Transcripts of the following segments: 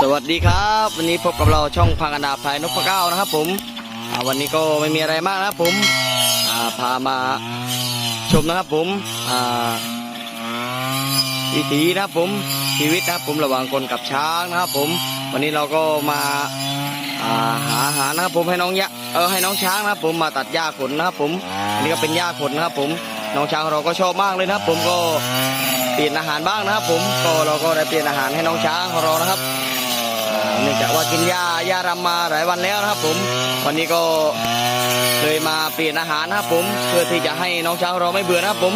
สวัสดีครับ วันนี้พบกับเราช่องพังอันดาพลายนพเก้านะครับ ผมวันนี้ก็ไม่มีอะไรมากนะครับผมาพามาชมนะครับผมวิถีนะครับผมชีวิตนะครับผมระหว่างคนกับช้างนะครับ ผม วันนี้เราก็มาหาอาหารนะครับผมให้น้องยะเออให้น้องช้างนะครับผมมาตัดหญ้าขนนะครับผมอันนี้ก็เป็นหญ้าขนนะครับ ผมน้องช้างเราก็ชอบมากเลยนะครับ ผมก็เปลี่ยนอาหารบ้างนะครับ ผมก็เราก็ได้เปลี่ยนอาหารให้น้องช้างของเรานะครับ เนื่องจากว่ากินหญ้าหญ้ารำมาหลายวันแล้วนะครับ ผม วันนี้ก็เลยมาเปลี่ยนอาหารนะครับผมเพื่อที่จะให้น้องช้างเราไม่เบื่อนะครับผม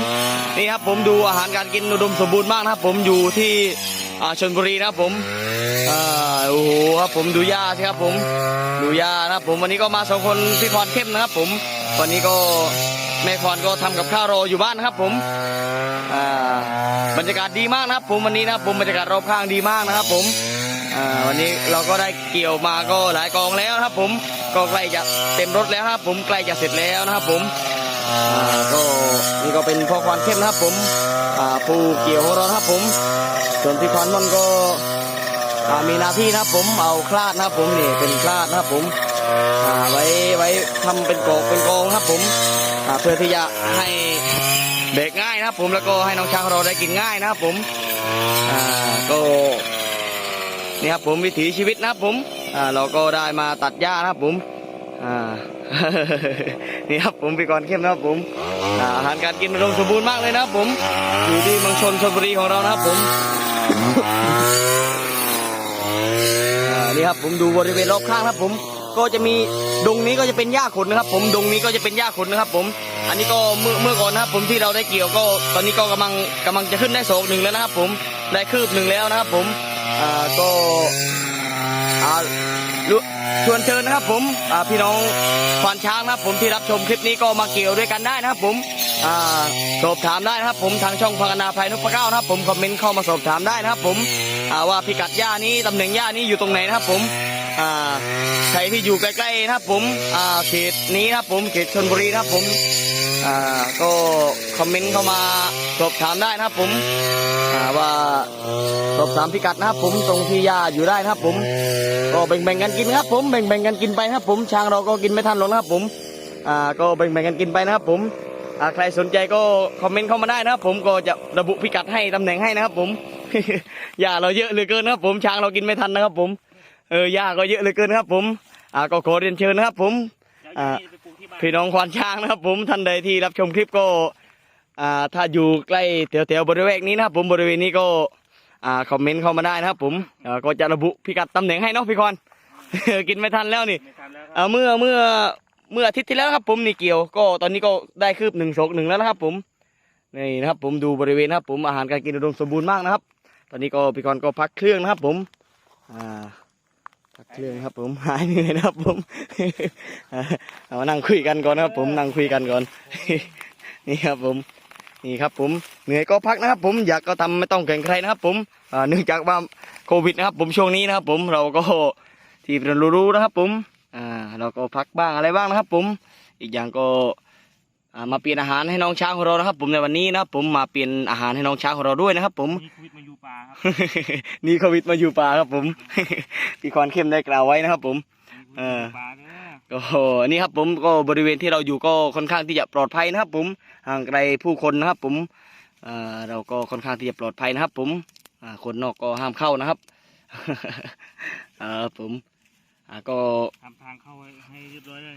นี่ครับผมดูอาหารการกินอุดมสมบูรณ์มากนะครับ ผมอยู่ที่อ่าชลบุรีนะครับผมอ่าโอ้โหครับผมดูหญ้าสิครับผมดูหญ้านะครับผมวันนี้ก็มาสองคนพี่พรเข้มนะครับ ผม วันนี้ก็แม่พรก็ทำกับข้าวรออยู่บ้านนะครับ ผมอ่าบรรยากาศดีมากนะครับ ผมวันนี้นะครับผมบรรยากาศรอบข้างดีมากนะครับ ผมอ่า วันนี้เราก็ได้เกี่ยวมาก็หลายกองแล้วนะครับ ผมก็ใกล้จะเต็มรถแล้วครับ ผมใกล้จะเสร็จแล้วนะครับ ผมก็นี่ก็เป็นพ่อควานเข้มนะครับ ผมผู้เกี่ยวของเราครับ ผม ส่วนพี่ควานมันก็มีหน้าที่นะครับ ผมเอาคลาดนะครับ ผมนี่เป็นคลาดนะครับ ผมไว้ไว้ทำเป็นกอกเป็นกองครับ ผมเพื่อที่จะให้เบรกง่ายนะครับ ผมแล้วก็ให้น้องช้างเราได้กินง่ายนะครับ ผมก็ นี่ครับผมวิถีชีวิตนะครับผมอ่าเราก็ได้มาตัดหญ้านะครับผมอ่านี่ครับผมพี่กรเข้มนะครับผมอาหารการกินอุดมสมบูรณ์มากเลยนะครับผมอยู่ที่เมืองชนชลบุรีของเรานะครับผมอ่านี่ครับผมดูบริเวณรอบข้างนะครับผมก็จะมีดงนี้ก็จะเป็นหญ้าขนนะครับ ผมดงนี้ก็จะเป็นหญ้าขนนะครับผม อันนี้ก็เมื่อเมื่อก่อนนะครับผมที่เราได้เกี่ยวก็ตอนนี้ก็กำลังกำลังจะขึ้นได้โศกหนึ่งแล้วนะครับผมได้คืบหนึ่งแล้วนะครับผม ก็อ่าชวนเชิญนะครับผมอ่าพี่น้องควานช้างนะครับผมที่รับชมคลิปนี้ก็มาเกี่ยวด้วยกันได้นะครับผมอ่าสอบถามได้นะครับ ผมทางช่องพังนาภัยนพเก้านะครับ ผมคอมเมนต์เข้ามาสอบถามได้นะครับ ผมอ่าว่าพิกัดย่านี้ตำแหน่งย่านี้อยู่ตรงไหนนะครับผม ใครที่อยู่ใกล้ๆนะครับผมเขตนี้นะครับผมเขตชนบุรีนะครับผมก็คอมเมนต์เข้ามาสอบถามได้นะครับผมว่าสอบถามพิกัดนะครับผมตรงที่ยาอยู่ได้นะครับผมก็แบ่งๆกันกินครับผมแบ่งๆกันกินไปนะครับผมช้างเราก็กินไม่ทันหรอกนะครับผมก็แบ่งๆกันกินไปนะครับผมใครสนใจก็คอมเมนต์เข้ามาได้นะครับผมก็จะระบุพิกัดให้ตำแหน่งให้นะครับผมยาเราเยอะเหลือเกินนะครับผมช้างเรากินไม่ทันนะครับผม เออยาก็เยอะเหลือเกินนะครับ ผมอ่าก็ขอเรียนเชิญนะครับ ผมอ่าพี่น้องควานช้างนะครับ ผมท่านใดที่รับชมคลิปก็อ่าถ้าอยู่ใกล้แถวๆบริเวณนี้นะครับ ผมบริเวณนี้ก็อ่าคอมเมนต์เข้ามาได้นะครับ ผมเอ่อก็จะระบุพิกัดตำแหน่งให้เนาะพี่กรณ์กินไม่ทันแล้วนี่ไม่ทันแล้วคเอ่รับอเมื่อเมื่อเมื่ออาทิตย์ที่แล้วครับ ผมนี่เกี่ยวก็ตอนนี้ก็ได้คืบหนึ่งโศกหนึ่งแล้วนะครับ ผมนี่นะครับ ผมดูบริเวณนะครับ ผมอาหารการกินอุดมสมบูรณ์มากนะครับ ตอนนี้ก็พี่กรณ์ก็พักเครื่องนะครับ ผมอ่าพัก เครื่องครับผมหายเหนื่อยนะครับผมเอานั่งคุยกันก่อนนะครับผมนั่งคุยกันก่อนนี่ครับผมนี่ครับผมเหนื่อยก็พักนะครับผมอยากก็ทำไม่ต้องแข่งใครนะครับผมอ่าเนื่องจากว่าโควิดนะครับผมช่วงนี้นะครับผมเราก็ที่เรารู้ๆนะครับผมอ่าเราก็พักบ้างอะไรบ้างนะครับผมอีกอย่างก็อ่า มาเปลี่ยนอาหารให้น้องช้างของเรานะครับ ผมในวันนี้นะครับผมมาเปลี่ยนอาหารให้น้องช้างของเราด้วยนะครับ ผมมีโควิดมาอยู่ป่าครับนี่โควิดมาอยู่ป่าครับ ผมพี่คอนเข้มได้กล่าวไว้นะครับ ผมเออป่าเด้อก็นี่ครับผมก็บริเวณที่เราอยู่ก็ค่อนข้างที่จะปลอดภัยนะครับ ผมห่างไกลผู้คนนะครับ ผมเอ่อเราก็ค่อนข้างที่จะปลอดภัยนะครับ ผมอ่าคนนอกก็ห้ามเข้านะครับ เออผม อ่าก็ ทำทางเข้าไว้ให้เรียบร้อยเลย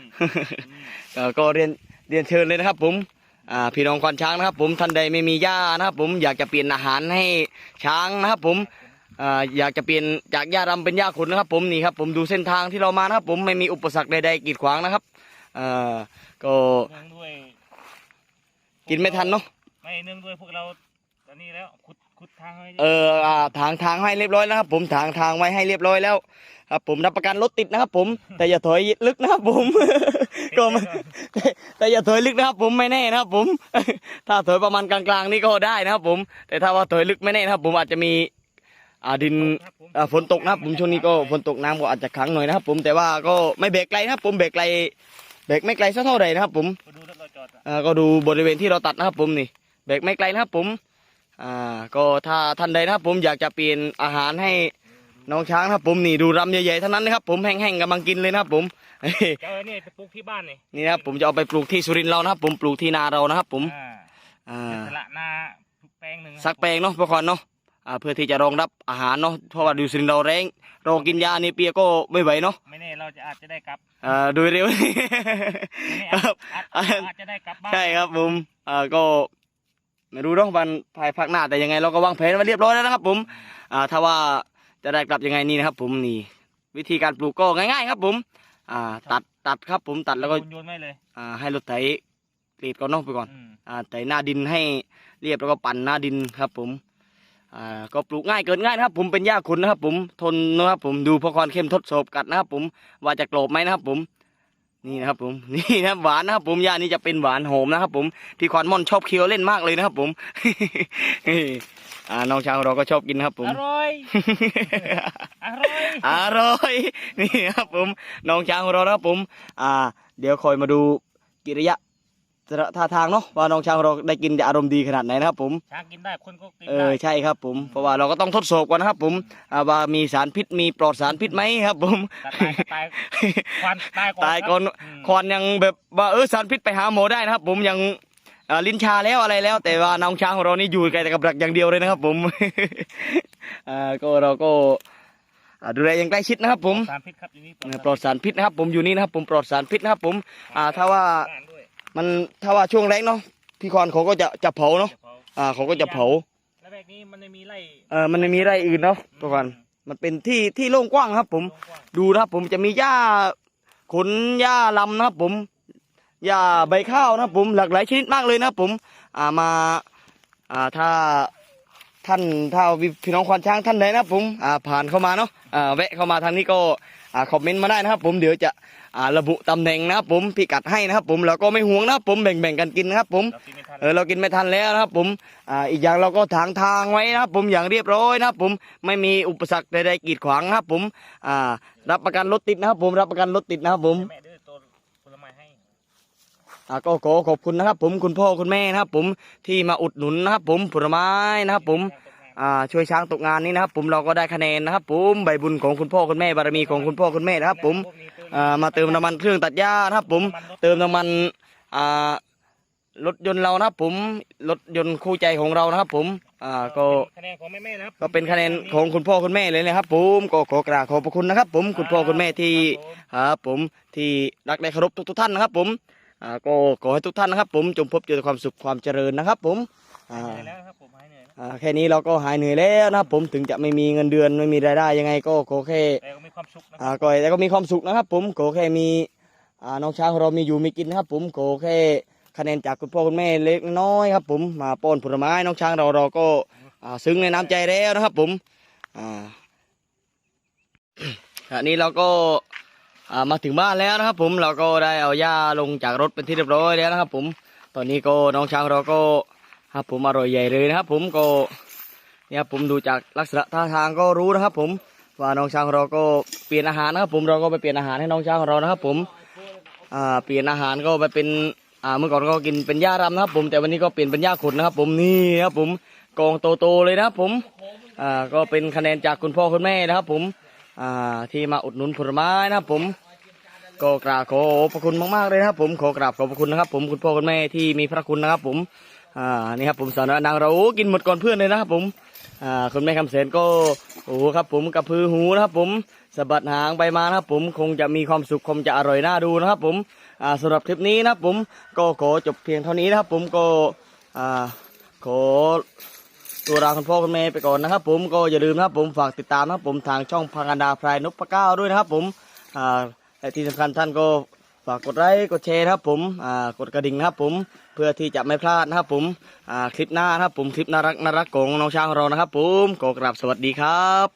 เอ่อก็เรียนเรียนเชิญเลยนะครับผมอ่าพี่น้องควานช้างนะครับ ผมท่านใดไม่มีหญ้านะครับ ผมอยากจะเปลี่ยนอาหารให้ช้างนะครับ ผมอ่าอยากจะเปลี่ยนจากหญ้ารำเป็นหญ้าขนนะครับ ผมนี่ครับผมดูเส้นทางที่เรามานะครับ ผมไม่มีอุปสรรคใดๆกีดขวางนะครับอ่าก็เนื่องด้วยกินไม่ทันเนาะไม่เนื่องด้วยพวกเราตอนนี้แล้วขุด ขุดทางให้เอออ่าทางทางให้เรียบร้อยแล้วครับ ผมทางทางไว้ให้เรียบร้อยแล้ว ครับ ผมรับประกันรถติดนะครับ ผมแต่อย่าถอยลึกนะครับ ผม ก็ไม่แต่อย่าถอยลึกนะครับ ผมไม่แน่นะครับ ผม ถ้าถอยประมาณกลางๆนี่ก็ได้นะครับ ผม แต่ถ้าว่าถอยลึกไม่แน่นะครับ ผมอาจจะมีอ่าดิน ครับผมอ่าฝนตกนะครับผมช่วงนี้ก็ฝนตกน้ำก็อาจจะขังหน่อยนะครับผมแต่ว่าก็ไม่เบรกไกลนะครับ ผมเบรกไกลเบรกไม่ไกลสักเท่าไหร่นะครับ ผมมาดูรถเราจอดอะ อ่าก็ดูบริเวณที่เราตัดนะครับ ผมนี่เบรกไม่ไกลนะครับ ผม อ่าก็ถ้าท่านใดนะครับผมอยากจะเปลี่ยนอาหารให้น้องช้างนะครับผมนี่ดูรำใหญ่ๆทั้งนั้นนะครับผมแห้งๆกำลังกินเลยนะครับผม เจอเนี่ยไปปลูกที่บ้านนี่นี่นะครับผมจะเอาไปปลูกที่สุรินทร์เรานะครับ ผมปลูกที่นาเรานะครับผมอ่าอ่าสละนาแปลงหนึ่งสักแปลงเนาะพ่อคอนเนาะอ่าเพื่อที่จะรองรับอาหารเนาะเพราะว่าดูสุรินทร์เราแรงรอกินยานี่เปียก็ไม่ไหวเนาะไม่แน่เราจะอาจจะได้กลับอ่าโดยเร็ว ไม่แน่ครับอาจอาจอาจจะได้กลับบ้าน ใช่ครับผมอ่าก็ ไม่รู้เนาะวันภายภาคหน้าแต่ยังไงเราก็วางแผนไว้เรียบร้อยแล้วนะครับ ผมอ่าถ้าว่าจะได้กลับยังไงนี่นะครับ ผมนี่วิธีการปลูกก็ง่ายๆ ครับ ผมอ่าตัดตัดครับ ผมตัดแล้วก็โยนไว้เลยอ่าให้รถไถกรีดก่อนเนาะไปก่อนอืมอ่าไถหน้าดินให้เรียบแล้วก็ปั่นหน้าดินครับ ผมอ่าก็ปลูกง่ายเกินง่ายนะครับ ผมเป็นหญ้าขุนนะครับ ผมทนนะครับ ผมดูพอคอนเข้มทดสอบกัดนะครับ ผมว่าจะกรอบไหมนะครับ ผม นี่นะครับผมนี่นะครับหวานนะครับผมหญ้านี้จะเป็นหวานหอมนะครับผมที่ควานม่อนชอบเคี้ยวเล่นมากเลยนะครับผมอ่าน้องช้างเราก็ชอบกินนะครับผมอร่อยอร่อยอร่อยนี่ครับผมน้องช้างของเรานะครับผม อ่า เดี๋ยวคอยมาดูกิริยะ ท่าทางเนาะว่าน้องช้างของเราได้กินจะอารมณ์ดีขนาดไหนนะครับผมช้างกินได้คนก็กินเอได้อใช่ครับผมเพราะว่าเราก็ต้องทดสอบก่อนนะครับผมอ่าว่ามีสารพิษมีปลอดสารพิษไหมครับผมตายก็ตายควันตายก่อนตายก่อนครับม คอนยังแบบว่าเออสารพิษไปหาหมอได้นะครับ ผมยังอ่าลิ้นชาแล้วอะไรแล้ว แต่ว่าน้องช้างของเรานี่อยู่แต่กับดักอย่างเดียวเลยนะครับ ผม อ่าก็เราก็อ่าดูแลอย่างใกล้ชิดนะครับ ผมสารพิษครับอยู่นี่เออปลอดสารพิษนะครับ ผมอยู่นี่นะครับ ผมปลอดสารพิษนะครับ ผมอ่าถ้าว่าบ้นด้วย มันถ้าว่าช่วงแรงเนาะพี่คอนเขาก็จะจะเผาเนาะจะเผาอ่าเขาก็จะเผาแล้วแบบนี้มันไม่มีไร่เออมันไม่มีไรอื่นเนาะพี่คอนมันเป็นที่ที่โล่งกว้างครับ ผมกว้างดูนะครับผมจะมีหญ้าขนหญ้าลำนะครับผมหญ้าใบข้าวนะครับผมหลากหลายชนิดมากเลยนะครับผมอ่ามาอ่าถ้าท่านถ้าพี่น้องควานช้างท่านใดนะครับผมอ่าผ่านเข้ามาเนาะอ่าแวะเข้ามาทางนี้ก็อ่า คอมเมนต์มาได้นะครับ ผมเดี๋ยวจะอ่าระบุตำแหน่งนะครับผมพิกัดให้นะครับ ผมแล้วก็ไม่ห่วงนะครับผมแบ่งๆกันกินนะครับ ผมเรากินไม่ทันเออเรากินไม่ทันแล้วนะครับ ผมอ่าอีกอย่างเราก็ถางทางไว้นะครับ ผมอย่างเรียบร้อยนะครับ ผมไม่มีอุปสรรคใดๆกีดขวางนะครับ ผมอ่ารับประกันรถติดนะครับ ผมรับประกันรถติดนะครับ ผมแม่เด้อตัวผลไม้ให้อ่าก็ขอขอบคุณนะครับ ผมคุณพ่อคุณแม่นะครับ ผมที่มาอุดหนุนนะครับ ผมผลไม้นะครับ ผมอ่า ช่วยช้างตกงานนี้นะครับผมเราก็ได้คะแนนนะครับผมใบบุญของคุณพ่อคุณแม่บารมีของคุณพ่อคุณแม่นะครับผมอ่ามาเติมน้ำมันเครื่องตัดหญ้านะครับผมเติมน้ำมันอ่ารถยนต์เรานะครับผมรถยนต์คู่ใจของเรานะครับผมอ่าก็คะแนนของแม่แม่ๆนะครับก็เป็นคะแนนของคุณพ่อคุณแม่เลยนะครับ ผมก็ขอกราบขอบพระคุณนะครับ ผมคุณพ่อคุณแม่ที่ครับผมที่รักและเคารพทุกๆท่านนะครับ ผมอ่าก็ขอให้ทุกท่านนะครับ ผมจงพบเจอแต่ความสุขความเจริญนะครับ ผมอ่าหายเหนื่อยแล้วครับผมหายเหนื่อยแล้วอ่าแค่นี้เราก็หายเหนื่อยแล้วนะครับผมถึงจะไม่มีเงินเดือนไม่มีรายได้ยังไงก็ขอแค่แต่ก็มีความสุขนะคอ่ารับก็แต่ก็มีความสุขนะครับ ผมขอแค่มีอ่าน้องช้างของเรามีอยู่มีกินนะครับ ผมขอแค่คะแนนจากคุณพ่อคุณแม่เล็กน้อยครับ ผมมาป้อนผลไม้น้องช้างเราเราก็อ่าซึ้งในน้ำใจแล้วนะครับ ผมอ่า อันนี้เราก็อ่ามาถึงบ้านแล้วนะครับ ผมเราก็ได้เอาหญ้าลงจากรถเป็นที่เรียบร้อยแล้วนะครับ ผม ตอนนี้ก็น้องช้างเราก็ ครับผมอร่อยใหญ่เลยนะครับ ผมก็เนี่ยผมดูจากลักษณะท่าทางก็รู้นะครับ ผมว่าน้องช้างเราก็เปลี่ยนอาหารนะครับ ผมเราก็ไปเปลี่ยนอาหารให้น้องช้างของเรานะครับ ผมอ่าเปลี่ยนอาหารก็ไปเป็นอ่าเมื่อก่อนก็กินเป็นหญ้ารำนะครับ ผมแต่วันนี้ก็เปลี่ยนเป็นหญ้าขนนะครับ ผมนี่ครับผมกองโตๆเลยนะครับ ผมอ่าก็เป็นคะแนนจากคุณพ่อคุณแม่นะครับ ผมอ่าที่มาอุดหนุนผลไม้นะครับ ผมก็กราบขอพระคุณมากๆเลยนะครับ ผมขอกราบขอบพระคุณนะครับ ผมคุณพ่อคุณแม่ที่มีพระคุณนะครับ ผม อ่านี่ครับผมสาวนางเราโอ้กินหมดก่อนเพื่อนเลยนะครับผมอ่าคุณแม่คำเสนก็โอ้ครับผมกระพือหูนะครับผมสะบัดหางไปมานะครับผมคงจะมีความสุขคงจะอร่อยน่าดูนะครับผมอ่าสำหรับคลิปนี้นะครับผมก็ขอจบเพียงเท่านี้นะครับผมก็อ่าขอตัวราคุณพ่อคุณแม่ไปก่อนนะครับผมก็อย่าลืมนะครับผมฝากติดตามนะครับผมทางช่องพังกันดาพรายนพเก้าด้วยนะครับผมอ่าที่สำคัญท่านก็ ฝากกดไลค์กดแชร์นะครับผมอ่ากดกระดิ่งนะครับผมเพื่อที่จะไม่พลาดนะครับผมอ่าคลิปหน้านะครับผมคลิปน่ารักน่ารักของน้องช้างของเรานะครับผมก็กราบสวัสดีครับ